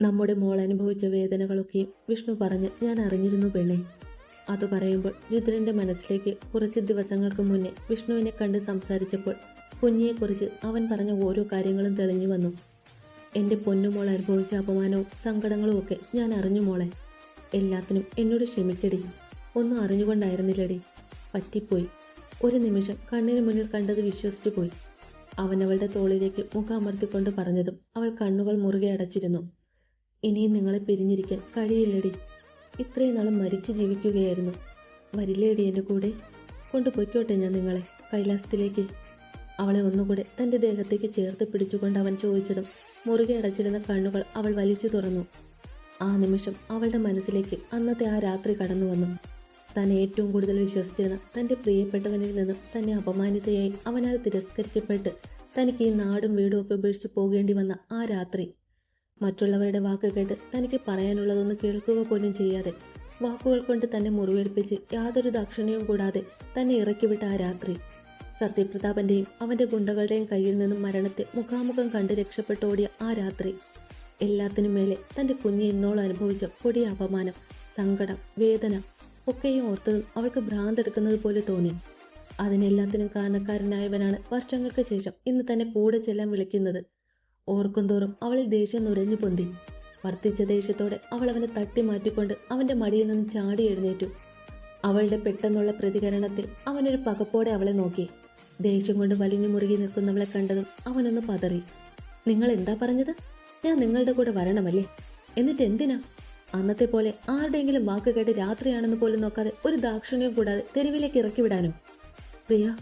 നമ്മുടെ മോൾ അനുഭവിച്ച വേദനകളൊക്കെ വിഷ്ണു പറഞ്ഞ് ഞാൻ അറിഞ്ഞിരുന്നു പെണ്ണെ. അത് പറയുമ്പോൾ രുദ്രന്റെ മനസ്സിലേക്ക് കുറച്ച് ദിവസങ്ങൾക്ക് മുന്നേ വിഷ്ണുവിനെ കണ്ട് സംസാരിച്ചപ്പോൾ കുഞ്ഞിയെക്കുറിച്ച് അവൻ പറഞ്ഞ ഓരോ കാര്യങ്ങളും തെളിഞ്ഞു വന്നു. എന്റെ പൊന്നുമോൾ അനുഭവിച്ച അപമാനവും സങ്കടങ്ങളും ഒക്കെ ഞാൻ അറിഞ്ഞു മോളെ. എല്ലാത്തിനും എന്നോട് ക്ഷമിക്കടി ഒന്നും അറിഞ്ഞുകൊണ്ടായിരുന്നില്ലടി. പറ്റിപ്പോയി. ഒരു നിമിഷം കണ്ണിന് മുന്നിൽ കണ്ടത് വിശ്വസിച്ചു പോയി അവൻ അവളുടെ തോളിലേക്ക് മുഖമർത്തിക്കൊണ്ട് പറഞ്ഞതും അവൾ കണ്ണുകൾ മുറുകെ അടച്ചിരുന്നു. ഇനിയും നിങ്ങളെ പിരിഞ്ഞിരിക്കാൻ കഴിയില്ലടി. ഇത്രയും നാളും മരിച്ചു ജീവിക്കുകയായിരുന്നു. വരില്ലേടി എന്റെ കൂടെ? കൊണ്ടുപോയിക്കോട്ടെ ഞാൻ നിങ്ങളെ കൈലാസത്തിലേക്ക്. അവളെ ഒന്നുകൂടെ തന്റെ ദേഹത്തേക്ക് ചേർത്ത് പിടിച്ചുകൊണ്ട് അവൻ ചോദിച്ചതും മുറുകെ അടച്ചിരുന്ന കണ്ണുകൾ അവൾ വലിച്ചു തുറന്നു. ആ നിമിഷം അവളുടെ മനസ്സിലേക്ക് അന്നത്തെ ആ രാത്രി കടന്നു വന്നു. താൻ ഏറ്റവും കൂടുതൽ വിശ്വസിച്ചിരുന്ന തന്റെ പ്രിയപ്പെട്ടവനിൽ നിന്ന് തന്നെ അപമാനിതയായി അവനാൽ തിരസ്കരിക്കപ്പെട്ട് തനിക്ക് ഈ നാടും വീടും ഒക്കെ ഉപേക്ഷിച്ച് പോകേണ്ടി വന്ന ആ രാത്രി മറ്റുള്ളവരുടെ വാക്ക് കേട്ട് തനിക്ക് പറയാനുള്ളതൊന്ന് കേൾക്കുക പോലും ചെയ്യാതെ വാക്കുകൾ കൊണ്ട് തന്നെ മുറിവേൽപ്പിച്ച് യാതൊരു ദാക്ഷിണ്യവും കൂടാതെ തന്നെ ഇറക്കിവിട്ട ആ രാത്രി. സത്യപ്രതാപന്റെയും അവന്റെ ഗുണ്ടകളുടെയും കയ്യിൽ നിന്നും മരണത്തെ മുഖാമുഖം കണ്ട് രക്ഷപ്പെട്ടോടിയ ആ രാത്രി. എല്ലാത്തിനും മേലെ തന്റെ കുഞ്ഞ് ഇന്നോളം അനുഭവിച്ച കൊടിയ അപമാനം സങ്കടം വേദന ഒക്കെയും ഓർത്തതും അവൾക്ക് ഭ്രാന്തെടുക്കുന്നത് പോലെ തോന്നി. അതിനെല്ലാത്തിനും കാരണക്കാരനായവനാണ് വർഷങ്ങൾക്ക് ശേഷം ഇന്ന് തന്നെ കൂടെ ചെല്ലാൻ വിളിക്കുന്നത്. ഓർക്കുന്തോറും അവളിൽ ദേഷ്യം നുരഞ്ഞു പൊന്തി. വർദ്ധിച്ച ദേഷ്യത്തോടെ അവൾ അവനെ തട്ടി മാറ്റിക്കൊണ്ട് അവന്റെ മടിയിൽ നിന്ന് ചാടി എഴുന്നേറ്റു. അവളുടെ പെട്ടെന്നുള്ള പ്രതികരണത്തിൽ അവനൊരു പകപ്പോടെ അവളെ നോക്കി. ദേഷ്യം കൊണ്ട് വലിഞ്ഞു മുറുകി നിൽക്കുന്നവളെ കണ്ടതും അവനൊന്ന് പതറി. നിങ്ങൾ എന്താ പറഞ്ഞത്? ഞാൻ നിങ്ങളുടെ കൂടെ വരണമല്ലേ? എന്നിട്ട് എന്തിനാ? അന്നത്തെ പോലെ ആരുടെയെങ്കിലും വാക്ക് കേട്ട് രാത്രിയാണെന്ന് പോലും നോക്കാതെ ഒരു ദാക്ഷിണ്യം കൂടാതെ തെരുവിലേക്ക് ഇറക്കി വിടാനോ? പ്രിയ.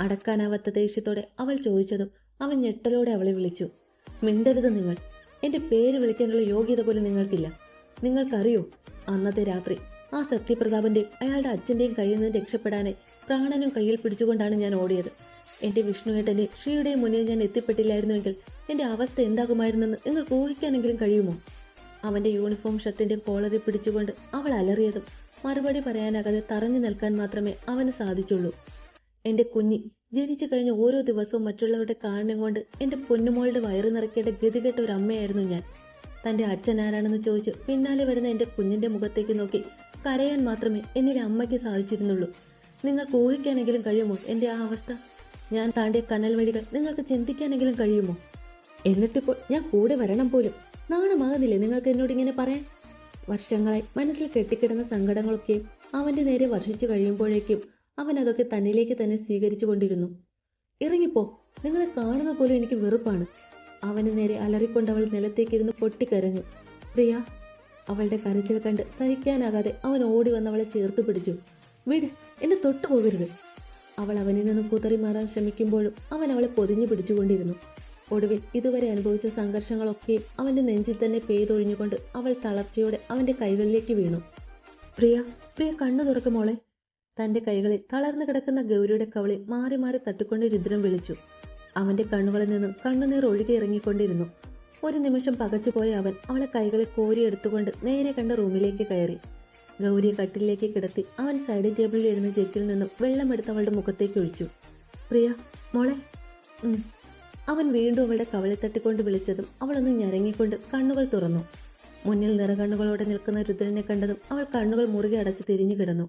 അടക്കാനാവാത്ത ദേഷ്യത്തോടെ അവൾ ചോദിച്ചതും അവൻ ഞെട്ടലോടെ അവളെ വിളിച്ചു. മിണ്ടരുത് നിങ്ങൾ. എന്റെ പേര് വിളിക്കാനുള്ള യോഗ്യത പോലും നിങ്ങൾക്കില്ല. നിങ്ങൾക്കറിയോ അന്നത്തെ രാത്രി ആ സത്യപ്രതാപന്റെയും അയാളുടെ അച്ഛന്റെയും കയ്യിൽ നിന്ന് രക്ഷപ്പെടാനായി പ്രാണനും കയ്യിൽ പിടിച്ചുകൊണ്ടാണ് ഞാൻ ഓടിയത്. എന്റെ വിഷ്ണുവേട്ടന്റെ ശ്രീയുടെയും മുന്നിൽ ഞാൻ എത്തിപ്പെട്ടില്ലായിരുന്നുവെങ്കിൽ എന്റെ അവസ്ഥ എന്താകുമായിരുന്നെന്ന് നിങ്ങൾക്ക് ഊഹിക്കാനെങ്കിലും കഴിയുമോ? അവന്റെ യൂണിഫോം ഷർട്ടിന്റെ കോളറി പിടിച്ചുകൊണ്ട് അവൾ അലറിയതും മറുപടി പറയാനാകാതെ തറഞ്ഞു നിൽക്കാൻ മാത്രമേ അവന് സാധിച്ചുള്ളൂ. എന്റെ കുഞ്ഞി ജനിച്ചു കഴിഞ്ഞ ഓരോ ദിവസവും മറ്റുള്ളവരുടെ കാരണം കൊണ്ട് എന്റെ പൊന്നുമോളുടെ വയറ് നിറയ്ക്കേണ്ട ഗതികെട്ട ഒരു അമ്മയായിരുന്നു ഞാൻ. തന്റെ അച്ഛൻ ആരാണെന്ന് ചോദിച്ച് പിന്നാലെ വരുന്ന എന്റെ കുഞ്ഞിന്റെ മുഖത്തേക്ക് നോക്കി കരയാൻ മാത്രമേ എന്നിലെ അമ്മയ്ക്ക് സാധിച്ചിരുന്നുള്ളൂ. നിങ്ങൾക്ക് ഊഹിക്കാനെങ്കിലും കഴിയുമോ എന്റെ ആ അവസ്ഥ? ഞാൻ താണ്ടിയ കനൽ വഴികൾ നിങ്ങൾക്ക് ചിന്തിക്കാനെങ്കിലും കഴിയുമോ? എന്നിട്ടിപ്പോൾ ഞാൻ കൂടെ വരണം പോലും. നാണമാകുന്നില്ലേ നിങ്ങൾക്ക് എന്നോട് ഇങ്ങനെ പറയാൻ? വർഷങ്ങളായി മനസ്സിൽ കെട്ടിക്കിടന്ന സങ്കടങ്ങളൊക്കെ അവന്റെ നേരെ വർഷിച്ചു കഴിയുമ്പോഴേക്കും അവൻ അതൊക്കെ തന്നിലേക്ക് തന്നെ സ്വീകരിച്ചു കൊണ്ടിരുന്നു. ഇറങ്ങിപ്പോ. നിങ്ങളെ കാണുന്ന പോലും എനിക്ക് വെറുപ്പാണ്. അവന് നേരെ അലറിക്കൊണ്ട് അവൾ നിലത്തേക്കിരുന്ന് പൊട്ടിക്കരഞ്ഞു. പ്രിയ. അവളുടെ കരച്ചിൽ കണ്ട് സഹിക്കാനാകാതെ അവൻ ഓടി വന്ന് അവളെ ചേർത്ത് പിടിച്ചു. വീട് എന്നെ തൊട്ടു പോകരുത്. അവൾ അവനിൽ നിന്നും കുതറി മാറാൻ ശ്രമിക്കുമ്പോഴും അവൻ അവളെ പൊതിഞ്ഞു പിടിച്ചുകൊണ്ടിരുന്നു. ഒടുവിൽ ഇതുവരെ അനുഭവിച്ച സംഘർഷങ്ങളൊക്കെ അവന്റെ നെഞ്ചിൽ തന്നെ പെയ്തൊഴിഞ്ഞുകൊണ്ട് അവൾ തളർച്ചയോടെ അവന്റെ കൈകളിലേക്ക് വീണു. പ്രിയ പ്രിയ കണ്ണു തുറക്കുമോളെ തന്റെ കൈകളിൽ തളർന്നു കിടക്കുന്ന ഗൗരിയുടെ കവളിൽ മാറി മാറി തട്ടിക്കൊണ്ട് രുദ്രം വിളിച്ചു. അവന്റെ കണ്ണുകളിൽ നിന്നും കണ്ണുനീർ ഒഴുകി ഇറങ്ങിക്കൊണ്ടിരുന്നു. ഒരു നിമിഷം പകച്ചുപോയ അവൻ അവളെ കൈകളിൽ കോരിയെടുത്തുകൊണ്ട് നേരെ കണ്ട റൂമിലേക്ക് കയറി. ഗൗരിയെ കട്ടിലേക്ക് കിടത്തി അവൻ സൈഡ് ടേബിളിൽ ഇരുന്ന ജഗ്ഗിൽ നിന്നും വെള്ളമെടുത്ത് അവളുടെ മുഖത്തേക്ക് ഒഴിച്ചു. പ്രിയ മോളെ. അവൻ വീണ്ടും അവളുടെ കവളെ തട്ടിക്കൊണ്ട് വിളിച്ചതും അവളൊന്ന് ഞരങ്ങിക്കൊണ്ട് കണ്ണുകൾ തുറന്നു. മുന്നിൽ നിറകണ്ണുകളോടെ നിൽക്കുന്ന രുദ്രനെ കണ്ടതും അവൾ കണ്ണുകൾ മുറുകെ അടച്ച് തിരിഞ്ഞു കിടന്നു.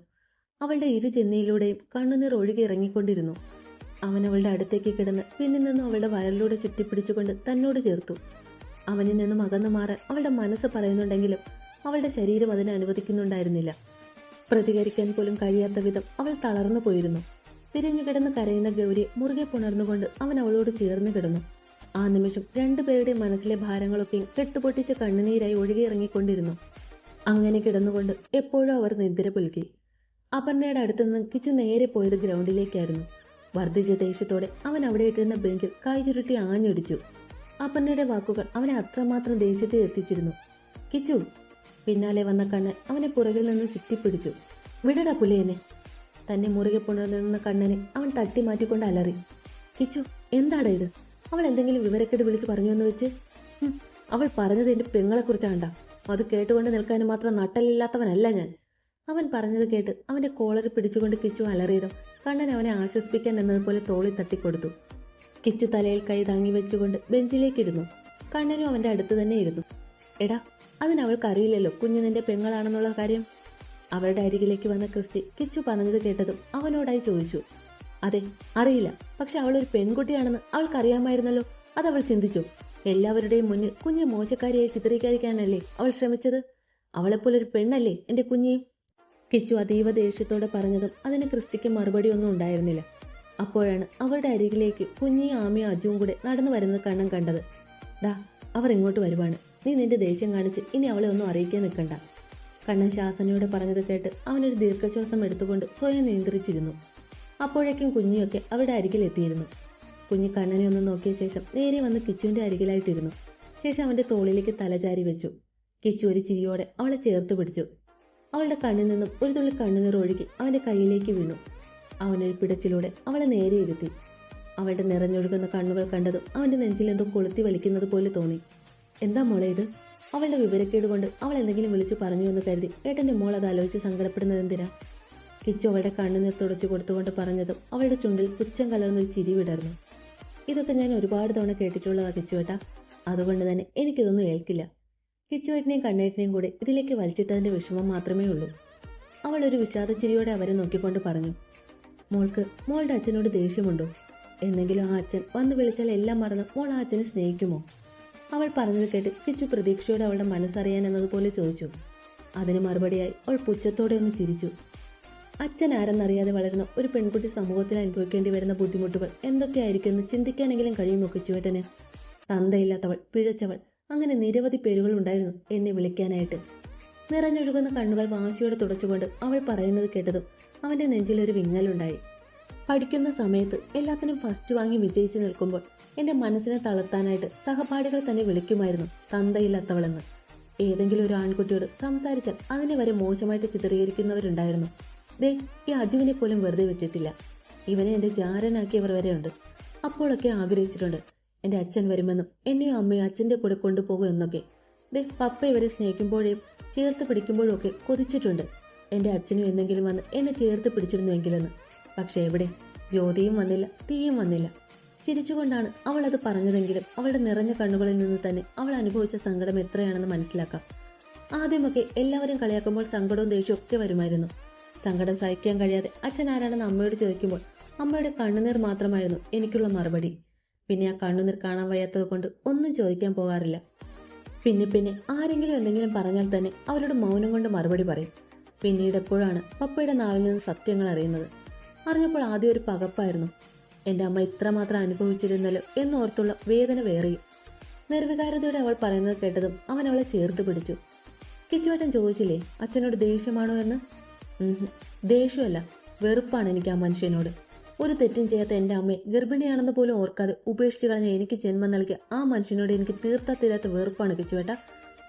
അവളുടെ ഇരു ചെന്നിയിലൂടെയും കണ്ണുനീർ ഒഴുകി ഇറങ്ങിക്കൊണ്ടിരുന്നു. അവൻ അവളുടെ അടുത്തേക്ക് കിടന്ന് പിന്നിൽ നിന്നും അവളുടെ വയറിലൂടെ ചുറ്റിപ്പിടിച്ചുകൊണ്ട് തന്നോട് ചേർത്തു. അവനിൽ നിന്നും അകന്നു മാറാൻ അവളുടെ മനസ്സ് പറയുന്നുണ്ടെങ്കിലും അവളുടെ ശരീരം അതിനെ അനുവദിക്കുന്നുണ്ടായിരുന്നില്ല. പ്രതികരിക്കാൻ പോലും കഴിയാത്ത വിധം അവൾ തളർന്നു പോയിരുന്നു. തിരിഞ്ഞു കിടന്ന് കരയുന്ന ഗൗരിയെ മുറുകെ പുണർന്നുകൊണ്ട് അവൻ അവളോട് ചേർന്ന് കിടന്നു. ആ നിമിഷം രണ്ടുപേരുടെ മനസ്സിലെ ഭാരങ്ങളൊക്കെയും കെട്ടുപൊട്ടിച്ച് കണ്ണുനീരായി ഒഴുകിയിറങ്ങിക്കൊണ്ടിരുന്നു അങ്ങനെ കിടന്നുകൊണ്ട് എപ്പോഴും അവർ നിദ്ര പുൽകി അപർണയുടെ അടുത്ത് നിന്ന് കിച്ചു നേരെ പോയത് ഗ്രൗണ്ടിലേക്കായിരുന്നു. വർദ്ധിച്ച ദേഷ്യത്തോടെ അവൻ അവിടെ ഇട്ടിരുന്ന ബെഞ്ചിൽ കൈ ചുരുട്ടി ആഞ്ഞടിച്ചു. അപർണയുടെ വാക്കുകൾ അവനെ അത്രമാത്രം ദേഷ്യത്തിൽ എത്തിച്ചിരുന്നു. കിച്ചു പിന്നാലെ വന്ന കണ്ണൻ അവനെ പുറകിൽ നിന്ന് ചുറ്റിപ്പിടിച്ചു. വിടടാ പുലിയനെ തന്നെ മുറുകെ പുണർന്നിരുന്ന കണ്ണനെ അവൻ തട്ടി മാറ്റിക്കൊണ്ട് അലറി. കിച്ചു എന്താടാ ഇത്? അവൾ എന്തെങ്കിലും വിവരക്കേട് വിളിച്ചു പറഞ്ഞു എന്ന് വെച്ച്? അവൾ പറഞ്ഞത് എന്റെ പെങ്ങളെക്കുറിച്ചാണ്ടാ. അത് കേട്ടുകൊണ്ട് നിൽക്കാനും മാത്രം നട്ടലില്ലാത്തവനല്ല ഞാൻ. അവൻ പറഞ്ഞത് കേട്ട് അവന്റെ കോളർ പിടിച്ചുകൊണ്ട് കിച്ചു അലറിയതും കണ്ണൻ അവനെ ആശ്വസിപ്പിക്കാൻ എന്നതുപോലെ തോളി തട്ടിക്കൊടുത്തു. കിച്ചു തലയിൽ കൈ താങ്ങി വെച്ചുകൊണ്ട് ബെഞ്ചിലേക്കിരുന്നു കണ്ണനും അവന്റെ അടുത്ത് തന്നെ ഇരുന്നു. എടാ അതിനവൾക്കറിയില്ലല്ലോ കുഞ്ഞു നിന്റെ പെങ്ങളാണെന്നുള്ള കാര്യം. അവരുടെ അരികിലേക്ക് വന്ന ക്രിസ്റ്റി കിച്ചു പറഞ്ഞത് കേട്ടതും അവനോടായി ചോദിച്ചു. അതെ അറിയില്ല. പക്ഷെ അവൾ ഒരു പെൺകുട്ടിയാണെന്ന് അവൾക്കറിയാമായിരുന്നല്ലോ. അത് അവൾ ചിന്തിച്ചു. എല്ലാവരുടെയും മുന്നിൽ കുഞ്ഞെ മോശക്കാരിയായി ചിത്രീകരിക്കാനല്ലേ അവൾ ശ്രമിച്ചത്? അവളെപ്പോലൊരു പെണ്ണല്ലേ എന്റെ കുഞ്ഞിയും കിച്ചു അതീവ ദേഷ്യത്തോടെ പറഞ്ഞതും അതിന് ക്രിസ്റ്റിക്ക് മറുപടി ഒന്നും ഉണ്ടായിരുന്നില്ല. അപ്പോഴാണ് അവരുടെ അരികിലേക്ക് കുഞ്ഞി ആമയും അജുവും കൂടെ നടന്നു വരുന്നത് കണ്ണൻ കണ്ടത്. ഡാ അവർ ഇങ്ങോട്ട് വരുവാണ്. നീ നിന്റെ ദേഷ്യം കാണിച്ച് ഇനി അവളെ ഒന്നും അറിയിക്കാൻ നിൽക്കണ്ട. കണ്ണൻ ശാസനയോടെ പറഞ്ഞത് കേട്ട് അവനൊരു ദീർഘശ്വാസം എടുത്തുകൊണ്ട് സ്വയം നിയന്ത്രിച്ചിരുന്നു. അപ്പോഴേക്കും കുഞ്ഞിയൊക്കെ അവരുടെ അരികിലെത്തിയിരുന്നു കുഞ്ഞി കണ്ണനെ ഒന്ന് നോക്കിയ ശേഷം നേരെ വന്ന് കിച്ചുവിന്റെ അരികിലായിട്ടിരുന്നു. ശേഷം അവന്റെ തോളിലേക്ക് തലചാരി വെച്ചു. കിച്ചു ഒരു ചിരിയോടെ അവളെ ചേർത്ത് പിടിച്ചു. അവളുടെ കണ്ണിൽ നിന്നും ഒരു തുള്ളി കണ്ണുനീർ ഒഴുകി അവന്റെ കയ്യിലേക്ക് വീണു. അവനൊരു പിടച്ചിലൂടെ അവളെ നേരെ ഇരുത്തി. അവളുടെ നിറഞ്ഞൊഴുകുന്ന കണ്ണുകൾ കണ്ടതും അവന്റെ നെഞ്ചിൽ എന്തോ കൊളുത്തി വലിക്കുന്നത് പോലെ തോന്നി. എന്താ മോളെ ഇത്? അവളുടെ വിവരക്കേട് കൊണ്ട് അവൾ എന്തെങ്കിലും വിളിച്ചു പറഞ്ഞു എന്ന് കരുതി ഏട്ടന്റെ മോൾ അത് ആലോചിച്ച് സങ്കടപ്പെടുന്നത് എന്തിനാ? കിച്ചു അവളുടെ കണ്ണുനീർ തുടച്ചു കൊടുത്തുകൊണ്ട് പറഞ്ഞതും അവളുടെ ചുണ്ടിൽ പുച്ഛം കലർന്നൊരു ചിരി വിടർന്നു. ഇതൊക്കെ ഞാൻ ഒരുപാട് തവണ കേട്ടിട്ടുള്ളതാ കിച്ചുവേട്ടാ. അതുകൊണ്ട് തന്നെ എനിക്കിതൊന്നും ഏൽക്കില്ല. കിച്ചുവേട്ടനെയും കണ്ണേട്ടനെയും കൂടെ ഇതിലേക്ക് വലിച്ചിട്ടതിന്റെ വിഷമം മാത്രമേ ഉള്ളൂ. അവൾ ഒരു വിഷാദച്ചിരിയോടെ അവരെ നോക്കിക്കൊണ്ട് പറഞ്ഞു മോൾക്ക് മോളുടെ അച്ഛനോട് ദേഷ്യമുണ്ടോ? എന്നെങ്കിലും ആ അച്ഛൻ വന്ന് വിളിച്ചാൽ എല്ലാം മറന്ന് മോൾ ആ അച്ഛനെ സ്നേഹിക്കുമോ? അവൾ പറഞ്ഞത് കേട്ട് കിച്ചു പ്രതീക്ഷയോടെ അവളുടെ മനസ്സറിയാൻ എന്നതുപോലെ ചോദിച്ചു. അതിന് മറുപടിയായി അവൾ പുച്ഛത്തോടെ ഒന്ന് ചിരിച്ചു. അച്ഛൻ ആരെന്നറിയാതെ വളരുന്ന ഒരു പെൺകുട്ടി സമൂഹത്തിൽ അനുഭവിക്കേണ്ടി വരുന്ന ബുദ്ധിമുട്ടുകൾ എന്തൊക്കെയായിരിക്കുമെന്ന് ചിന്തിക്കാനെങ്കിലും കഴിയുമോ കിച്ചുവേട്ടന്? തന്തയില്ലാത്തവൾ പിഴച്ചവൾ അങ്ങനെ നിരവധി പേരുകൾ ഉണ്ടായിരുന്നു എന്നെ വിളിക്കാനായിട്ട്. നിറഞ്ഞൊഴുകുന്ന കണ്ണുകൾ വാശിയോടെ തുടച്ചുകൊണ്ട് അവൾ പറയുന്നത് കേട്ടതും അവന്റെ നെഞ്ചിലൊരു വിങ്ങലുണ്ടായി. പഠിക്കുന്ന സമയത്ത് എല്ലാത്തിനും ഫസ്റ്റ് വാങ്ങി വിജയിച്ചു നിൽക്കുമ്പോൾ എന്റെ മനസ്സിനെ തളർത്താനായിട്ട് സഹപാഠികൾ തന്നെ വിളിക്കുമായിരുന്നു തന്തയില്ലാത്തവളെന്ന്. ഏതെങ്കിലും ഒരു ആൺകുട്ടിയോട് സംസാരിച്ചാൽ അതിനെ വരെ മോശമായിട്ട് ചിത്രീകരിക്കുന്നവരുണ്ടായിരുന്നു. ദേ ഈ അജുവിനെ പോലും വെറുതെ വിട്ടിട്ടില്ല. ഇവനെ എന്റെ ജാരനാക്കിയവർ വരെയുണ്ട്. അപ്പോഴൊക്കെ ആഗ്രഹിച്ചിട്ടുണ്ട്. എന്റെ അച്ഛൻ വരുമെന്നും എന്നെയും അമ്മയും അച്ഛന്റെ കൂടെ കൊണ്ടുപോകും എന്നൊക്കെ. ദേ പപ്പ ഇവരെ സ്നേഹിക്കുമ്പോഴേ ചേർത്ത് പിടിക്കുമ്പോഴും ഒക്കെ കൊതിച്ചിട്ടുണ്ട്. എന്റെ അച്ഛനും എന്തെങ്കിലും വന്ന് എന്നെ ചേർത്ത് പിടിച്ചിരുന്നുവെങ്കിലെന്ന്. പക്ഷെ എവിടെ? ജ്യോതിയും വന്നില്ല തീയും വന്നില്ല. ചിരിച്ചുകൊണ്ടാണ് അവൾ അത് പറഞ്ഞതെങ്കിലും അവളുടെ നിറഞ്ഞ കണ്ണുകളിൽ നിന്ന് തന്നെ അവൾ അനുഭവിച്ച സങ്കടം എത്രയാണെന്ന് മനസ്സിലാക്കാം. ആദ്യമൊക്കെ എല്ലാവരും കളിയാക്കുമ്പോൾ സങ്കടവും ദേഷ്യവും ഒക്കെ വരുമായിരുന്നു. സങ്കടം സഹിക്കാൻ കഴിയാതെ അച്ഛൻ ആരാണെന്ന് അമ്മയോട് ചോദിക്കുമ്പോൾ അമ്മയുടെ കണ്ണുനീർ മാത്രമായിരുന്നു എനിക്കുള്ള മറുപടി. പിന്നെ ആ കണ്ണുനീർ കാണാൻ വയ്യാത്തത് കൊണ്ട് ഒന്നും ചോദിക്കാൻ പോകാറില്ല. പിന്നെ പിന്നെ ആരെങ്കിലും എന്തെങ്കിലും പറഞ്ഞാൽ തന്നെ അവരോട് മൗനം കൊണ്ട് മറുപടി പറയും. പിന്നീട് എപ്പോഴാണ് പപ്പയുടെ നാവിൽ നിന്ന് സത്യങ്ങൾ അറിയുന്നത്? അറിഞ്ഞപ്പോൾ ആദ്യം ഒരു പകപ്പായിരുന്നു. എന്റെ അമ്മ ഇത്രമാത്രം അനുഭവിച്ചിരുന്നല്ലോ എന്നോർത്തുള്ള വേദന വേറെയും. നിർവികാരതയോടെ അവൾ പറയുന്നത് കേട്ടതും അവൻ അവളെ ചേർത്ത് പിടിച്ചു. കിച്ചുവേട്ടൻ ചോദിച്ചില്ലേ അച്ഛനോട് ദേഷ്യമാണോ എന്ന്? ദേഷ്യമല്ല. വെറുപ്പാണ് എനിക്ക് ആ മനുഷ്യനോട്. ഒരു തെറ്റും ചെയ്യാത്ത എന്റെ അമ്മയെ ഗർഭിണിയാണെന്ന് പോലും ഓർക്കാതെ ഉപേക്ഷിച്ച് കളഞ്ഞ എനിക്ക് ജന്മം നൽകിയ ആ മനുഷ്യനോട് എനിക്ക് തീർത്താ തീരാത്ത വെറുപ്പാണ് കിച്ചുവേട്ട.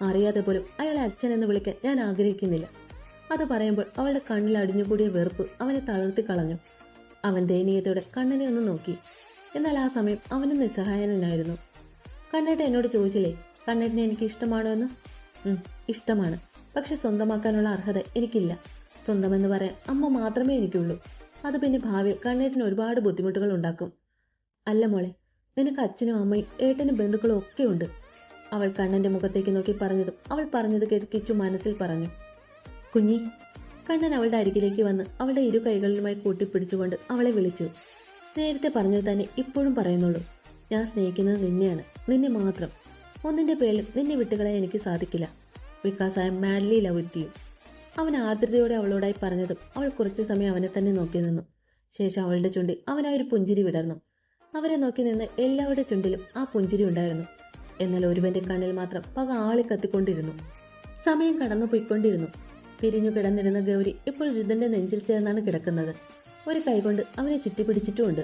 അറിയാതെ പോലും അയാളെ അച്ഛൻ എന്ന് വിളിക്കാൻ ഞാൻ ആഗ്രഹിക്കുന്നില്ല. അത് പറയുമ്പോൾ അവളുടെ കണ്ണിൽ അടിഞ്ഞുകൂടിയ വെറുപ്പ് അവനെ തളർത്തി കളഞ്ഞു. അവൻ ദയനീയതയോടെ കണ്ണനെ ഒന്ന് നോക്കി. എന്നാൽ ആ സമയം അവനും നിസ്സഹായനായിരുന്നു. കണ്ണേട്ട എന്നോട് ചോദിച്ചില്ലേ കണ്ണേട്ടനെ എനിക്ക് ഇഷ്ടമാണോ എന്ന്? ഇഷ്ടമാണ്. പക്ഷെ സ്വന്തമാക്കാനുള്ള അർഹത എനിക്കില്ല. സ്വന്തമെന്ന് പറയാൻ അമ്മ മാത്രമേ എനിക്കുള്ളൂ. അത് പിന്നെ ഭാവിയിൽ കണ്ണേട്ടിന് ഒരുപാട് ബുദ്ധിമുട്ടുകൾ ഉണ്ടാക്കും. അല്ല മോളെ നിനക്ക് അച്ഛനും അമ്മയും ഏട്ടനും ബന്ധുക്കളും ഒക്കെ ഉണ്ട്. അവൾ കണ്ണന്റെ മുഖത്തേക്ക് നോക്കി പറഞ്ഞതും അവൾ പറഞ്ഞത് കേൾക്കിച്ചു മനസ്സിൽ പറഞ്ഞു. കുഞ്ഞി കണ്ണൻ അവളുടെ അരികിലേക്ക് വന്ന് അവളുടെ ഇരു കൈകളിലുമായി കൂട്ടിപ്പിടിച്ചുകൊണ്ട് അവളെ വിളിച്ചു. നേരത്തെ പറഞ്ഞത് തന്നെ ഇപ്പോഴും പറയുന്നുള്ളൂ. ഞാൻ സ്നേഹിക്കുന്നത് നിന്നെയാണ് നിന്നെ മാത്രം. ഒന്നിന്റെ പേരിൽ നിന്നെ വിട്ടുകളയാൻ എനിക്ക് സാധിക്കില്ല. Because I'm madly love with you. അവൻ ആർദ്രതയോടെ അവളോടായി പറഞ്ഞതും അവൾ കുറച്ചു സമയം അവനെ തന്നെ നോക്കി നിന്നു. ശേഷം അവളുടെ ചുണ്ടിൽ അവനായി ഒരു പുഞ്ചിരി വിടർന്നു. അവരെ നോക്കി നിന്ന് എല്ലാവരുടെ ചുണ്ടിലും ആ പുഞ്ചിരി ഉണ്ടായിരുന്നു. എന്നാൽ ഒരുവന്റെ കണ്ണിൽ മാത്രം പക ആളി കത്തിക്കൊണ്ടിരുന്നു. സമയം കടന്നു പോയിക്കൊണ്ടിരുന്നു. പിരിഞ്ഞു കിടന്നിരുന്ന ഗൗരി ഇപ്പോൾ രുദ്ധന്റെ നെഞ്ചിൽ ചേർന്നാണ് കിടക്കുന്നത്. ഒരു കൈകൊണ്ട് അവനെ ചുറ്റിപ്പിടിച്ചിട്ടുമുണ്ട്.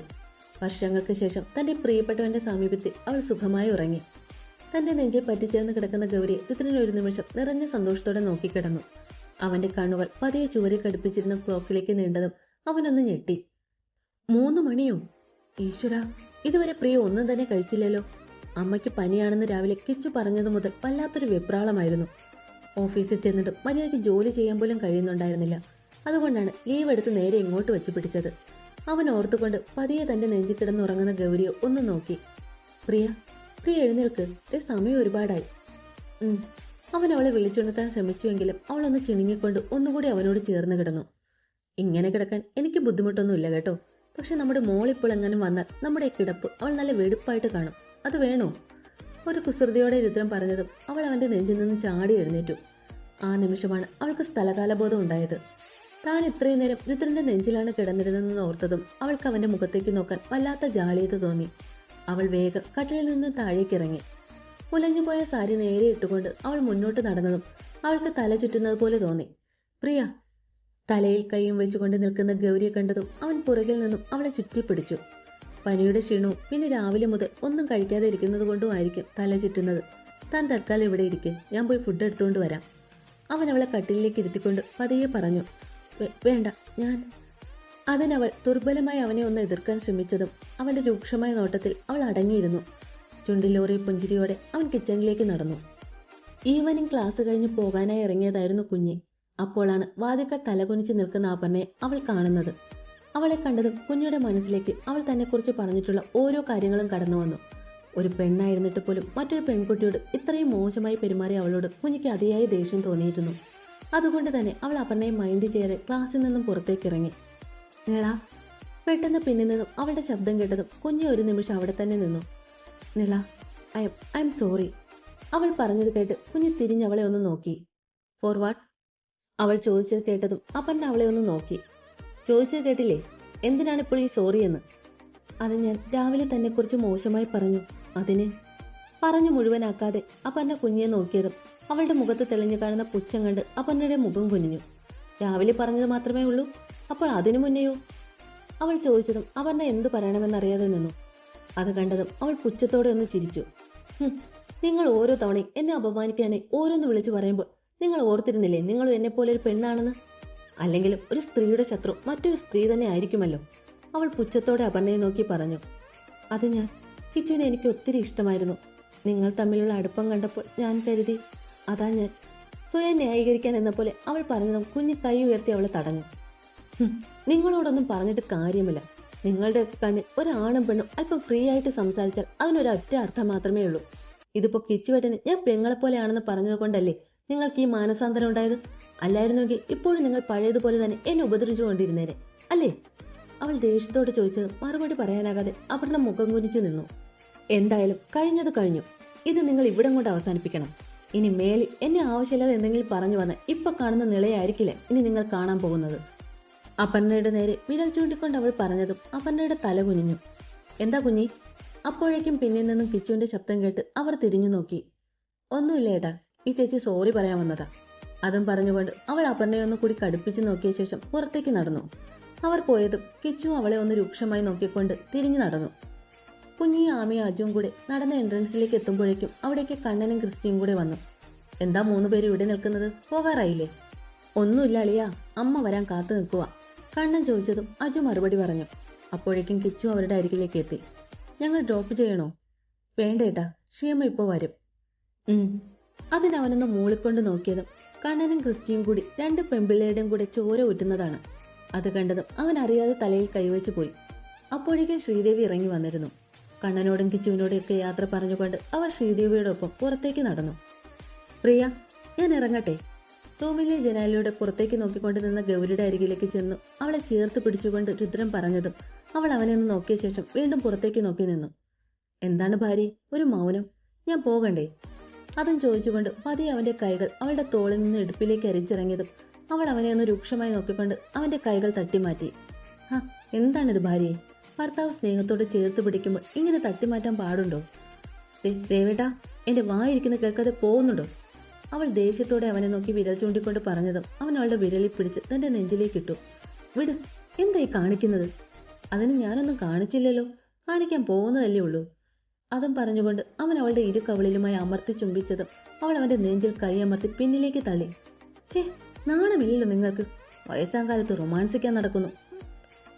വർഷങ്ങൾക്ക് ശേഷം തന്റെ പ്രിയപ്പെട്ടവന്റെ സമീപത്തിൽ അവൾ സുഖമായി ഉറങ്ങി. തന്റെ നെഞ്ചിൽ പറ്റിച്ചേർന്ന് കിടക്കുന്ന ഗൗരിയെ രുദ്രൻ ഒരു നിമിഷം നിറഞ്ഞ സന്തോഷത്തോടെ നോക്കിക്കിടന്നു. അവന്റെ കണ്ണുകൾ പതിയെ ചുവരി കടുപ്പിച്ചിരുന്ന ക്ലോക്കിലേക്ക് നീണ്ടതും അവനൊന്ന് ഞെട്ടി. മൂന്ന് മണിയോ? ഈശ്വര ഇതുവരെ പ്രിയ ഒന്നും തന്നെ കഴിച്ചില്ലല്ലോ. അമ്മയ്ക്ക് പനിയാണെന്ന് രാവിലെ കിച്ചു പറഞ്ഞതു മുതൽ വല്ലാത്തൊരു വെപ്രാളമായിരുന്നു. ഓഫീസിൽ ചെന്നിട്ട് മര്യാദയ്ക്ക് ജോലി ചെയ്യാൻ പോലും കഴിയുന്നുണ്ടായിരുന്നില്ല. അതുകൊണ്ടാണ് ലീവ് എടുത്ത് നേരെ ഇങ്ങോട്ട് വെച്ച് പിടിച്ചത്. അവൻ ഓർത്തുകൊണ്ട് പതിയെ തന്റെ നെഞ്ചി കിടന്നുറങ്ങുന്ന ഗൗരിയെ ഒന്ന് നോക്കി. പ്രിയ പ്രിയ എഴുന്നേൽക്ക്. സമയം ഒരുപാടായി. അവൻ അവളെ വിളിച്ചുണർത്താൻ ശ്രമിച്ചുവെങ്കിലും അവളൊന്ന് ചിണുങ്ങിക്കൊണ്ട് ഒന്നുകൂടി അവനോട് ചേർന്ന് കിടന്നു. ഇങ്ങനെ കിടക്കാൻ എനിക്ക് ബുദ്ധിമുട്ടൊന്നുമില്ല കേട്ടോ. പക്ഷെ നമ്മുടെ മോളിപ്പോൾ എങ്ങനെ വന്നാൽ നമ്മുടെ കിടപ്പ് അവൾ നല്ല വെടുപ്പായിട്ട് കാണും. അത് വേണോ? ഒരു കുസൃതിയോടെ രുദ്രം പറഞ്ഞതും അവൾ അവന്റെ നെഞ്ചിൽ നിന്ന് ചാടി എഴുന്നേറ്റു. ആ നിമിഷമാണ് അവൾക്ക് സ്ഥലകാലബോധം ഉണ്ടായത്. താൻ ഇത്രയും നേരം രുദ്രന്റെ നെഞ്ചിലാണ് കിടന്നിരുന്നതെന്ന് ഓർത്തതും അവൾക്ക് അവന്റെ മുഖത്തേക്ക് നോക്കാൻ വല്ലാത്ത ജാളിയത തോന്നി. അവൾ വേഗം കട്ടിലിൽ നിന്ന് താഴേക്ക് ഇറങ്ങി ഉലഞ്ഞുപോയ സാരി നേരെ ഇട്ടുകൊണ്ട് അവൾ മുന്നോട്ട് നടന്നതും അവൾക്ക് തല ചുറ്റുന്നത് പോലെ തോന്നി. പ്രിയ തലയിൽ കൈയും വെച്ചുകൊണ്ട് നിൽക്കുന്ന ഗൗരിയെ കണ്ടതും അവൻ പുറകിൽ നിന്നും അവളെ ചുറ്റിപ്പിടിച്ചു. പനിയുടെ ക്ഷീണവും പിന്നെ രാവിലെ മുതൽ ഒന്നും കഴിക്കാതെ ഇരിക്കുന്നത് കൊണ്ടുമായിരിക്കും തല ചുറ്റുന്നത്. താൻ തൽക്കാലം ഇവിടെ ഇരിക്കും. ഞാൻ പോയി ഫുഡ് എടുത്തുകൊണ്ട് വരാം. അവൻ അവളെ കട്ടിലേക്ക് ഇരുത്തിക്കൊണ്ട് പതിയെ പറഞ്ഞു. "വേ- വേണ്ട ഞാൻ അതിനവൾ ദുർബലമായി അവനെ ഒന്ന് എതിർക്കാൻ ശ്രമിച്ചതും അവന്റെ രൂക്ഷമായ നോട്ടത്തിൽ അവൾ അടങ്ങിയിരുന്നു. ചുണ്ടിലോറി പുഞ്ചിരിയോടെ അവൻ കിച്ചണിലേക്ക് നടന്നു. ഈവനിങ് ക്ലാസ് കഴിഞ്ഞ് പോകാനായി ഇറങ്ങിയതായിരുന്നു കുഞ്ഞി. അപ്പോഴാണ് വാതിക്ക തലകുനിച്ച് നിൽക്കുന്ന അപർണയെ അവൾ കാണുന്നത്. അവളെ കണ്ടതും കുഞ്ഞിയുടെ മനസ്സിലേക്ക് അവൾ തന്നെക്കുറിച്ച് പറഞ്ഞിട്ടുള്ള ഓരോ കാര്യങ്ങളും കടന്നു വന്നു. ഒരു പെണ്ണായിരുന്നിട്ട് പോലും മറ്റൊരു പെൺകുട്ടിയോട് ഇത്രയും മോശമായി പെരുമാറിയ അവളോട് കുഞ്ഞിക്ക് അതിയായ ദേഷ്യം തോന്നിയിരുന്നു. അതുകൊണ്ട് തന്നെ അവൾ അപർണയെ മൈൻഡ് ചെയ്യാതെ ക്ലാസ്സിൽ നിന്നും പുറത്തേക്ക് ഇറങ്ങി. നിള പെട്ടെന്ന് പിന്നിൽ നിന്നും അവളുടെ ശബ്ദം കേട്ടതും കുഞ്ഞി ഒരു നിമിഷം അവിടെ തന്നെ നിന്നു. Nila I I'm sorry. അവൾ പറഞ്ഞത് കേട്ട് കുഞ്ഞ് തിരിഞ്ഞ് അവളെ ഒന്ന് നോക്കി. ഫോർവാർഡ് അവൾ ചോദിച്ചത് കേട്ടതും അപ്പന്റെ അവളെ ഒന്ന് നോക്കി. ചോദിച്ചത് കേട്ടില്ലേ? എന്തിനാണ് ഇപ്പോൾ ഈ സോറി എന്ന്? അത് ഞാൻ രാവിലെ തന്നെ കുറിച്ച് മോശമായി പറഞ്ഞു. അതിന്? പറഞ്ഞു മുഴുവനാക്കാതെ അപ്പന്റെ കുഞ്ഞിയെ നോക്കിയതും അവളുടെ മുഖത്ത് തെളിഞ്ഞു കാണുന്ന പുച്ഛം കണ്ട് അപർണയുടെ മുഖം കുനിഞ്ഞു. രാവിലെ പറഞ്ഞത് മാത്രമേ ഉള്ളൂ? അപ്പോൾ അതിനു മുന്നെയോ? അവൾ ചോദിച്ചതും അപർണ എന്തു പറയണമെന്നറിയാതെ നിന്നു. അത് കണ്ടതും അവൾ പുച്ഛത്തോടെ ഒന്ന് ചിരിച്ചു. നിങ്ങൾ ഓരോ തവണയും എന്നെ അപമാനിക്കാനായി ഓരോന്ന് വിളിച്ചു പറയുമ്പോൾ നിങ്ങൾ ഓർത്തിരുന്നില്ലേ നിങ്ങളും എന്നെ പോലെ ഒരു പെണ്ണാണെന്ന്? അല്ലെങ്കിലും ഒരു സ്ത്രീയുടെ ശത്രു മറ്റൊരു സ്ത്രീ തന്നെ ആയിരിക്കുമല്ലോ. അവൾ പുച്ഛത്തോടെ അപർണയെ നോക്കി പറഞ്ഞു. അത് ഞാൻ കിച്ചുവിനെ എനിക്ക് ഒത്തിരി ഇഷ്ടമായിരുന്നു. നിങ്ങൾ തമ്മിലുള്ള അടുപ്പം കണ്ടപ്പോൾ ഞാൻ കരുതി അതാ ഞാൻ. സ്വയം ന്യായീകരിക്കാൻ എന്ന പോലെ അവൾ പറഞ്ഞതും കുഞ്ഞി കൈ ഉയർത്തി അവളെ തടഞ്ഞു. "ഹും, നിങ്ങളോടൊന്നും പറഞ്ഞിട്ട് കാര്യമില്ല. നിങ്ങളുടെയൊക്കെ കണ്ണിൽ ഒരാണും പെണ്ണും അല്പം ഫ്രീ ആയിട്ട് സംസാരിച്ചാൽ അതിനൊരൊറ്റ അർത്ഥം മാത്രമേ ഉള്ളൂ. ഇതിപ്പോ കിച്ചുവേട്ടന് ഞാൻ പെങ്ങളെപ്പോലെയാണെന്ന് പറഞ്ഞത് കൊണ്ടല്ലേ നിങ്ങൾക്ക് ഈ മാനസാന്തരം ഉണ്ടായത്? അല്ലായിരുന്നെങ്കിൽ ഇപ്പോഴും നിങ്ങൾ പഴയതുപോലെ തന്നെ എന്നെ ഉപദ്രവിച്ചുകൊണ്ടിരുന്നേനെ അല്ലേ? അവൾ ദേഷ്യത്തോട് ചോദിച്ചത് മറുപടി പറയാനാകാതെ അപർണ മുഖം കുനിച്ചു നിന്നു. എന്തായാലും കഴിഞ്ഞത് കഴിഞ്ഞു. ഇത് നിങ്ങൾ ഇവിടെ കൊണ്ട് അവസാനിപ്പിക്കണം. ഇനി മേലിൽ എന്നെ ആവശ്യമില്ലാതെ എന്തെങ്കിലും പറഞ്ഞു വന്ന് ഇപ്പൊ കാണുന്ന നിലയായിരിക്കില്ല ഇനി നിങ്ങൾ കാണാൻ പോകുന്നത്? അപർണയുടെ നേരെ വിരൽ ചൂണ്ടിക്കൊണ്ട് അവൾ പറഞ്ഞതും അപർണയുടെ തല കുനിഞ്ഞു. എന്താ കുഞ്ഞി? അപ്പോഴേക്കും പിന്നിൽ നിന്നും കിച്ചുവിന്റെ ശബ്ദം കേട്ട് അവർ തിരിഞ്ഞു നോക്കി. ഒന്നുമില്ല ഏട്ടാ ഈ ചേച്ചി സോറി പറയാൻ വന്നതാ. അതും പറഞ്ഞുകൊണ്ട് അവൾ അപർണയെ കൂടി കടുപ്പിച്ച് നോക്കിയ ശേഷം പുറത്തേക്ക് നടന്നു. അവർ പോയതും കിച്ചു അവളെ ഒന്ന് രൂക്ഷമായി നോക്കിക്കൊണ്ട് തിരിഞ്ഞു നടന്നു. കുഞ്ഞി ആമയും അജുവും കൂടെ നടന്ന എൻട്രൻസിലേക്ക് എത്തുമ്പോഴേക്കും അവിടേക്ക് കണ്ണനും ക്രിസ്റ്റിയും കൂടെ വന്നു. എന്താ മൂന്നുപേരും പേര് ഇവിടെ നിൽക്കുന്നത്? പോകാറായില്ലേ? ഒന്നുമില്ല അളിയാ അമ്മ വരാൻ കാത്തു നിൽക്കുക കണ്ണൻ ചോദിച്ചതും അജു മറുപടി പറഞ്ഞു. അപ്പോഴേക്കും കിച്ചു അവരുടെ അരികിലേക്ക് എത്തി. ഞങ്ങൾ ഡ്രോപ്പ് ചെയ്യണോ? വേണ്ടേട്ടാ ക്ഷീമ ഇപ്പോൾ വരും. അതിനവനൊന്ന് മൂളിക്കൊണ്ട് നോക്കിയതും കണ്ണനും ക്രിസ്റ്റിയും കൂടി രണ്ട് പെൺപിള്ളേരുടെയും കൂടെ ചോര ഊറ്റുന്നതാണ്. അത് കണ്ടതും അവൻ അറിയാതെ തലയിൽ കൈവച്ച് പോയി. അപ്പോഴേക്കും ശ്രീദേവി ഇറങ്ങി വന്നിരുന്നു. കണ്ണനോടും കിച്ചുവിനോടും ഒക്കെ യാത്ര പറഞ്ഞുകൊണ്ട് അവർ ശ്രീദേവിയോടൊപ്പം പുറത്തേക്ക് നടന്നു. പ്രിയ ഞാൻ ഇറങ്ങട്ടെ. റൂമിലെ ജനാലയുടെ പുറത്തേക്ക് നോക്കിക്കൊണ്ട് നിന്ന ഗൗരിയുടെ അരികിലേക്ക് ചെന്നു. അവളെ ചേർത്ത് പിടിച്ചുകൊണ്ട് രുദ്രൻ പറഞ്ഞതും അവൾ അവനെ ഒന്ന് നോക്കിയ ശേഷം വീണ്ടും പുറത്തേക്ക് നോക്കി നിന്നു. എന്താണ് ഭാര്യ? ഒരു മൗനം. ഞാൻ പോകണ്ടേ? അതും ചോദിച്ചുകൊണ്ട് പതി അവന്റെ കൈകൾ അവളുടെ തോളിൽ നിന്ന് ഇടുപ്പിലേക്ക് അരിച്ചിറങ്ങിയതും അവൾ അവനെ ഒന്ന് രൂക്ഷമായി നോക്കിക്കൊണ്ട് അവന്റെ കൈകൾ തട്ടിമാറ്റി. ഹാ എന്താണിത് ഭാര്യയെ ഭർത്താവ് സ്നേഹത്തോടെ ചേർത്ത് പിടിക്കുമ്പോൾ ഇങ്ങനെ തട്ടിമാറ്റാൻ പാടുണ്ടോ? ദേവേട്ടാ എന്റെ വായിരിക്കുന്ന കേൾക്കാതെ പോകുന്നുണ്ടോ? അവൾ ദേഷ്യത്തോടെ അവനെ നോക്കി വിരൽ ചൂണ്ടിക്കൊണ്ട് പറഞ്ഞതും അവൻ അവളുടെ വിരലിൽ പിടിച്ച് തന്റെ നെഞ്ചിലേക്ക് ഇട്ടു. വിട് എന്തായി കാണിക്കുന്നത്? അതിന് ഞാനൊന്നും കാണിച്ചില്ലല്ലോ. കാണിക്കാൻ പോകുന്നതല്ലേ ഉള്ളൂ. അതും പറഞ്ഞുകൊണ്ട് അവൻ അവളുടെ ഇരു കവളിലുമായി അമർത്തി ചുംബിച്ചതും അവൾ അവന്റെ നെഞ്ചിൽ കൈ അമർത്തി പിന്നിലേക്ക് തള്ളി. ചേ നാണമില്ലല്ലോ നിങ്ങൾക്ക്. വയസ്സാം കാലത്ത് റൊമാൻസിക്കാൻ നടക്കുന്നു.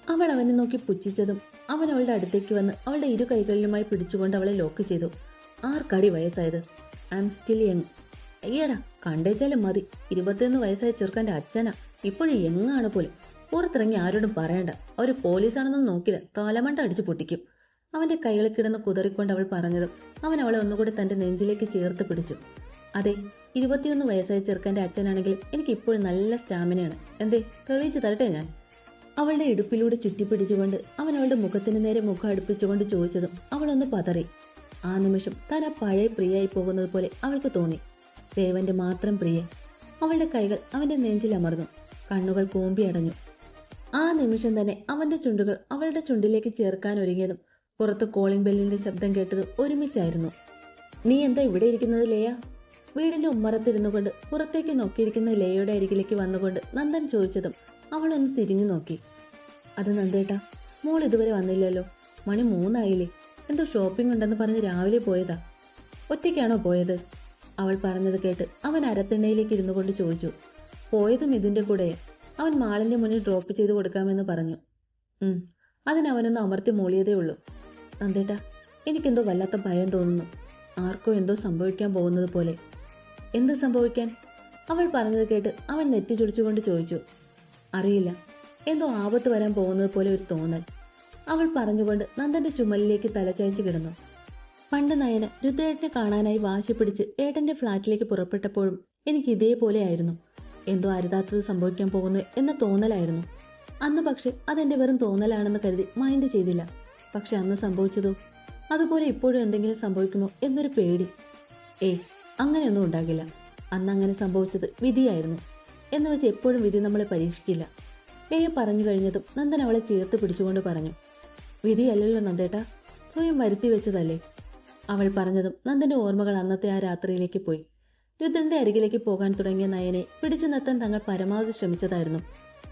അവൾ അവനെ നോക്കി പുച്ഛിച്ചതും അവൻ അവളുടെ അടുത്തേക്ക് വന്ന് അവളുടെ ഇരു കൈകളിലുമായി പിടിച്ചുകൊണ്ട് അവളെ ലോക്ക് ചെയ്തു. ആർക്കടി വയസ്സായത്? I'm still young. അയ്യടാ കണ്ടേച്ചാലും മതി. ഇരുപത്തിയൊന്ന് വയസ്സായ ചെറുക്കന്റെ അച്ഛനാ. ഇപ്പോഴും എങ്ങാണ് പോലും. പുറത്തിറങ്ങി ആരോടും പറയണ്ട. ഒരു പോലീസാണെന്നും നോക്കില്ല. തലമണ്ട അടിച്ചു പൊട്ടിക്കും. അവന്റെ കൈകളിൽ കിടന്ന് കുതറിക്കൊണ്ട് അവൾ പറഞ്ഞതും അവൻ അവളെ ഒന്നുകൂടി തന്റെ നെഞ്ചിലേക്ക് ചേർത്ത് പിടിച്ചു. അതെ ഇരുപത്തിയൊന്ന് വയസ്സായ ചെറുക്കന്റെ അച്ഛനാണെങ്കിൽ എനിക്ക് ഇപ്പോഴും നല്ല സ്റ്റാമിനയാണ്. എന്തേ തെളിയിച്ചു തരട്ടെ ഞാൻ? അവളുടെ ഇടുപ്പിലൂടെ ചുറ്റിപ്പിടിച്ചുകൊണ്ട് അവൻ അവളുടെ മുഖത്തിന് നേരെ മുഖം അടുപ്പിച്ചുകൊണ്ട് ചോദിച്ചതും അവളൊന്ന് പതറി. ആ നിമിഷം താൻ ആ പഴയ പ്രിയായി പോകുന്നത് പോലെ അവൾക്ക് തോന്നി. ദേവന്റെ മാത്രം പ്രിയ. അവളുടെ കൈകൾ അവന്റെ നെഞ്ചിൽ അമർന്നു. കണ്ണുകൾ കൂമ്പി അടഞ്ഞു. ആ നിമിഷം തന്നെ അവന്റെ ചുണ്ടുകൾ അവളുടെ ചുണ്ടിലേക്ക് ചേർക്കാൻ ഒരുങ്ങിയതും പുറത്ത് കോളിംഗ് ബെല്ലിന്റെ ശബ്ദം കേട്ടതും ഒരുമിച്ചായിരുന്നു. നീ എന്താ ഇവിടെ ഇരിക്കുന്നത് ലേയ? വീടിന്റെ ഉമ്മറത്തിരുന്നു കൊണ്ട് പുറത്തേക്ക് നോക്കിയിരിക്കുന്ന ലേയുടെ അരികിലേക്ക് വന്നുകൊണ്ട് നന്ദൻ ചോദിച്ചതും അവളൊന്ന് തിരിഞ്ഞു നോക്കി. അത് നന്ദേട്ടാ മോൾ ഇതുവരെ വന്നില്ലല്ലോ. മണി മൂന്നായില്ലേ. എന്തോ ഷോപ്പിംഗ് ഉണ്ടെന്ന് പറഞ്ഞ് രാവിലെ പോയതാ. ഒറ്റയ്ക്കാണോ പോയത്? അവൾ പറഞ്ഞത് കേട്ട് അവൻ അരത്തിണ്ണയിലേക്ക് ഇരുന്നു കൊണ്ട് ചോദിച്ചു പോയതും ഇതിന്റെ കൂടെ. അവൻ മാളിന്റെ മുന്നിൽ ഡ്രോപ്പ് ചെയ്ത് കൊടുക്കാമെന്ന് പറഞ്ഞു. ഉം അതിനവനൊന്ന് അമർത്തി മൂളിയതേ ഉള്ളൂ. നന്ദേട്ടാ എനിക്കെന്തോ വല്ലാത്ത ഭയം തോന്നുന്നു. ആർക്കോ എന്തോ സംഭവിക്കാൻ പോകുന്നത് പോലെ. എന്ത് സംഭവിക്കാൻ? അവൾ പറഞ്ഞത് കേട്ട് അവൻ നെറ്റി ചുളിച്ചുകൊണ്ട് ചോദിച്ചു അറിയില്ല. എന്തോ ആപത്ത് വരാൻ പോകുന്നത് പോലെ ഒരു തോന്നൽ. അവൾ പറഞ്ഞുകൊണ്ട് നന്ദന്റെ ചുമലിലേക്ക് തലചായ്ച്ചു കിടന്നു. പണ്ട് നയന രുദ്രേട്ടനെ കാണാനായി വാശി പിടിച്ച് ഏട്ടന്റെ ഫ്ളാറ്റിലേക്ക് പുറപ്പെട്ടപ്പോഴും എനിക്ക് ഇതേപോലെ ആയിരുന്നു എന്തോ അരുതാത്തത് സംഭവിക്കാൻ പോകുന്നു എന്ന തോന്നലായിരുന്നു. അന്ന് പക്ഷെ അതെന്റെ വെറും തോന്നലാണെന്ന് കരുതി മൈൻഡ് ചെയ്തില്ല. പക്ഷെ അന്ന് സംഭവിച്ചതോ? അതുപോലെ ഇപ്പോഴും എന്തെങ്കിലും സംഭവിക്കുമോ എന്നൊരു പേടി. ഏയ് അങ്ങനെയൊന്നും ഉണ്ടാകില്ല. അന്ന് അങ്ങനെ സംഭവിച്ചത് വിധിയായിരുന്നു. എന്ന് വെച്ച് എപ്പോഴും വിധി നമ്മളെ പരീക്ഷിക്കില്ല. ഏയ പറഞ്ഞു കഴിഞ്ഞതും നന്ദൻ അവളെ ചേർത്ത് പിടിച്ചുകൊണ്ട് പറഞ്ഞു. വിധിയല്ലല്ലോ നന്ദേട്ടാ സ്വയം വരുത്തി വെച്ചതല്ലേ? അവൾ പറഞ്ഞതും നന്ദന്റെ ഓർമ്മകൾ അന്നത്തെ ആ രാത്രിയിലേക്ക് പോയി. രുദ്രന്റെ അരികിലേക്ക് പോകാൻ തുടങ്ങിയ നയനെ പിടിച്ചു നിർത്താൻ തങ്ങൾ പരമാവധി ശ്രമിച്ചതായിരുന്നു.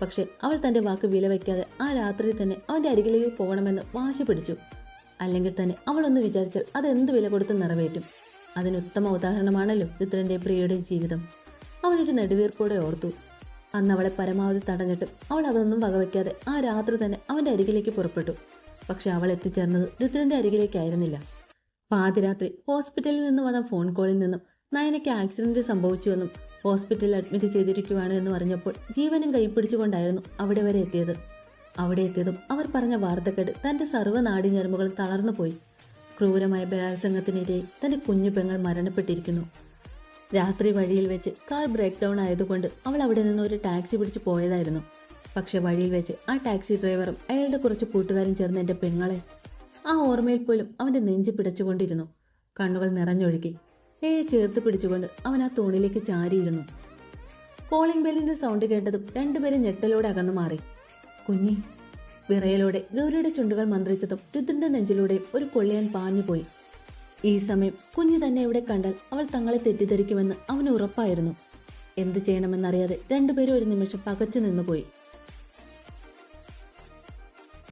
പക്ഷെ അവൾ തന്റെ വാക്ക് വില വയ്ക്കാതെ ആ രാത്രി തന്നെ അവന്റെ അരികിലേക്ക് പോകണമെന്ന് വാശി പിടിച്ചു. അല്ലെങ്കിൽ തന്നെ അവളൊന്ന് വിചാരിച്ചാൽ അത് എന്ത് വില കൊടുത്ത് നിറവേറ്റും. അതിന് ഉത്തമ ഉദാഹരണമാണല്ലോ രുദ്രന്റെ പ്രിയയുടെയും ജീവിതം. അവനൊരു നെടുവീർപ്പോടെ ഓർത്തു. അന്ന് അവളെ പരമാവധി തടഞ്ഞിട്ടും അവൾ അതൊന്നും വകവയ്ക്കാതെ ആ രാത്രി തന്നെ അവന്റെ അരികിലേക്ക് പുറപ്പെട്ടു. പക്ഷെ അവൾ എത്തിച്ചേർന്നത് രുദ്രന്റെ അരികിലേക്കായിരുന്നില്ല. പാതിരാത്രി ഹോസ്പിറ്റലിൽ നിന്ന് വന്ന ഫോൺ കോളിൽ നിന്നും നയനയ്ക്ക് ആക്സിഡന്റ് സംഭവിച്ചുവെന്നും ഹോസ്പിറ്റലിൽ അഡ്മിറ്റ് ചെയ്തിരിക്കുവാണ് എന്ന് പറഞ്ഞപ്പോൾ ജീവനും കൈപ്പിടിച്ചുകൊണ്ടായിരുന്നു അവിടെ വരെ എത്തിയത്. അവിടെ എത്തിയതും അവർ പറഞ്ഞ വാർത്തക്കേട് തന്റെ സർവനാടി ഞരമ്പുകളും തളർന്നു പോയി. ക്രൂരമായ ബലാത്സംഗത്തിനെതിരെ തന്റെ കുഞ്ഞു പെങ്ങൾ മരണപ്പെട്ടിരിക്കുന്നു. രാത്രി വഴിയിൽ വെച്ച് കാർ ബ്രേക്ക് ഡൗൺ ആയതുകൊണ്ട് അവൾ അവിടെ നിന്ന് ഒരു ടാക്സി പിടിച്ച് പോയതായിരുന്നു. പക്ഷെ വഴിയിൽ വെച്ച് ആ ടാക്സി ഡ്രൈവറും അയാളുടെ കുറച്ച് കൂട്ടുകാരും ചേർന്ന് എന്റെ പെങ്ങളെ ആ ഓർമ്മയിൽ പോലും അവന്റെ നെഞ്ച് പിടച്ചുകൊണ്ടിരുന്നു. കണ്ണുകൾ നിറഞ്ഞൊഴുകി. ഏയെ ചേർത്ത് പിടിച്ചുകൊണ്ട് അവൻ ആ തൂണിലേക്ക് ചാരിയിരുന്നു. കോളിംഗ് ബെല്ലിന്റെ സൗണ്ട് കേട്ടതും രണ്ടുപേരും ഞെട്ടലോടെ അകന്നു മാറി. കുഞ്ഞി വിറയലോടെ ഗൗരിയുടെ ചുണ്ടുകൾ മന്ത്രിച്ചതും രുദ്രന്റെ നെഞ്ചിലൂടെ ഒരു കൊള്ളിയാൻ പാഞ്ഞുപോയി. ഈ സമയം കുഞ്ഞി തന്നെ ഇവിടെ കണ്ടാൽ അവൾ തങ്ങളെ തെറ്റിദ്ധരിക്കുമെന്ന് അവന് ഉറപ്പായിരുന്നു. എന്ത് ചെയ്യണമെന്നറിയാതെ രണ്ടുപേരും ഒരു നിമിഷം പകച്ചു നിന്നുപോയി.